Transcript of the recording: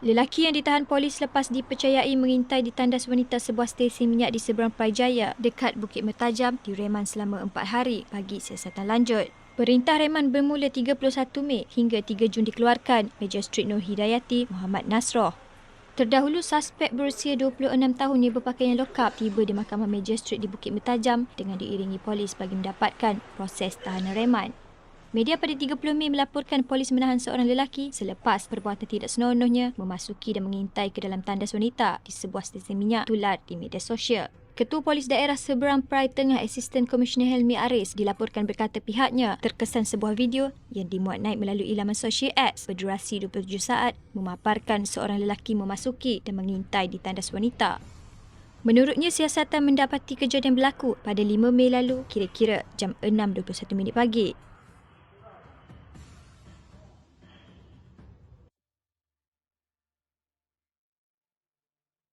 Lelaki yang ditahan polis lepas dipercayai mengintai di tandas wanita sebuah stesen minyak di seberang Jaya dekat Bukit Mertajam direman selama empat hari bagi siasatan lanjut. Perintah reman bermula 31 Mei hingga 3 Jun dikeluarkan Magistrate Nur Hidayati Muhammad Nasroh. Terdahulu, suspek berusia 26 tahun yang berpakaian lokap tiba di Mahkamah Magistrate di Bukit Mertajam dengan diiringi polis bagi mendapatkan proses tahanan reman. Media pada 30 Mei melaporkan polis menahan seorang lelaki selepas perbuatan tidak senonohnya memasuki dan mengintai ke dalam tandas wanita di sebuah stesen minyak tular di media sosial. Ketua Polis Daerah Seberang Perai Tengah Asisten Komisioner Helmi Aris dilaporkan berkata pihaknya terkesan sebuah video yang dimuat naik melalui laman sosial X berdurasi 27 saat memaparkan seorang lelaki memasuki dan mengintai di tandas wanita. Menurutnya siasatan mendapati kejadian berlaku pada 5 Mei lalu kira-kira jam 6.21 minit pagi.